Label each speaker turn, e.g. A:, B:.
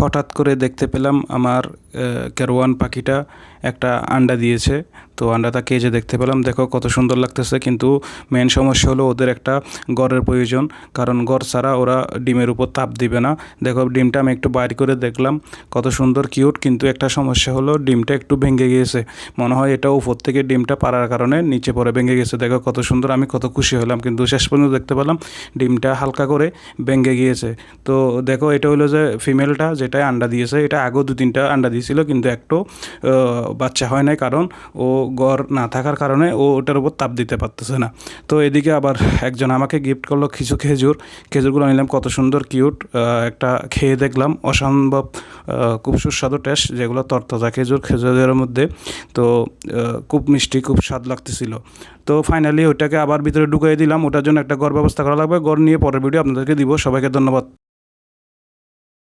A: হঠাৎ করে দেখতে পেলাম আমার কেরোয়ান পাখিটা একটা আন্ডা দিয়েছে। তো আন্ডাটা কেজে দেখতে পেলাম, দেখো কত সুন্দর লাগতেছে। কিন্তু মেন সমস্যা হলো ওদের একটা গড়ের প্রয়োজন। কারণ গড় ছাড়া ওরা ডিমের উপর তাপ দিবে না। দেখো ডিমটা আমি একটু বাইর করে দেখলাম, কত সুন্দর কিউট কিন্তু একটা সমস্যা হলো ডিমটা একটু ভেঙে গিয়েছে। মনে হয় এটা উপর থেকে ডিমটা পারার কারণে নিচে পড়ে ভেঙে গেছে। দেখো কত সুন্দর আমি কত খুশি হলাম। কিন্তু শেষ পর্যন্ত দেখতে পেলাম ডিমটা হালকা করে ভেঙে গিয়েছে। তো দেখো এটা হলো যে ফিমেলটা যেটা আন্ডা দিয়েছে। এটা আগেও দু তিনটা আন্ডা দিয়েছিল, কিন্তু একটু বাচ্চা হয় নাই। কারণ ও গড় না থাকার কারণে ও ওটার উপর তাপ দিতে পারতেছে না। তো এদিকে আবার একজন আমাকে গিফট করল কিছু খেজুর। খেজুরগুলো নিলাম, কত সুন্দর কিউট একটা খেয়ে দেখলাম। অসম্ভব খুব সুস্বাদু টেস্ট যেগুলো তরতাজা খেজুর, খেজুরের মধ্যে। তো খুব মিষ্টি, খুব স্বাদ লাগতেছিল। তো ফাইনালি ওটাকে আবার ভিতরে ঢুকিয়ে দিলাম। ওটার জন্য একটা গড় ব্যবস্থা করা লাগবে। গড় নিয়ে পরের ভিডিও আপনাদেরকে দিব। সবাইকে ধন্যবাদ।